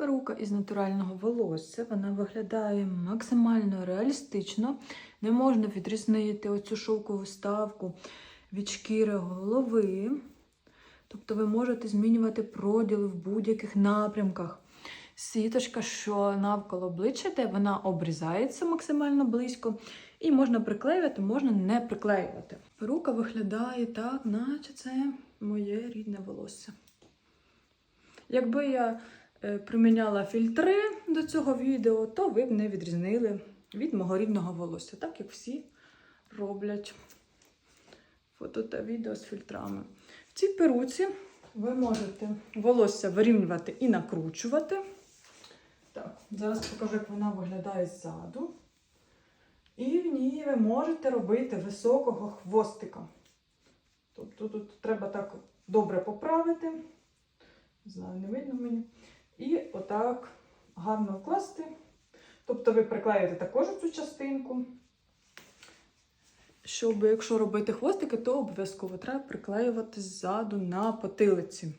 Перука із натурального волосся. Вона виглядає максимально реалістично. Не можна відрізнити оцю шовкову ставку від шкіри голови. Тобто ви можете змінювати проділи в будь-яких напрямках. Сіточка, що навколо обличчя, де вона обрізається максимально близько, і можна приклеювати, можна не приклеювати. Перука виглядає так, наче це моє рідне волосся. Якби я приміняла фільтри до цього відео, то ви б не відрізнили від мого рідного волосся, так як всі роблять фото та відео з фільтрами. В цій перуці ви можете волосся вирівнювати і накручувати. Так, зараз покажу, як вона виглядає ззаду. І в ній ви можете робити високого хвостика. Тобто тут треба так добре поправити. Не знаю, не видно мені. І отак гарно вкласти. Тобто ви приклеїте також цю частинку. Щоб, якщо робити хвостики, то обов'язково треба приклеювати ззаду на потилиці.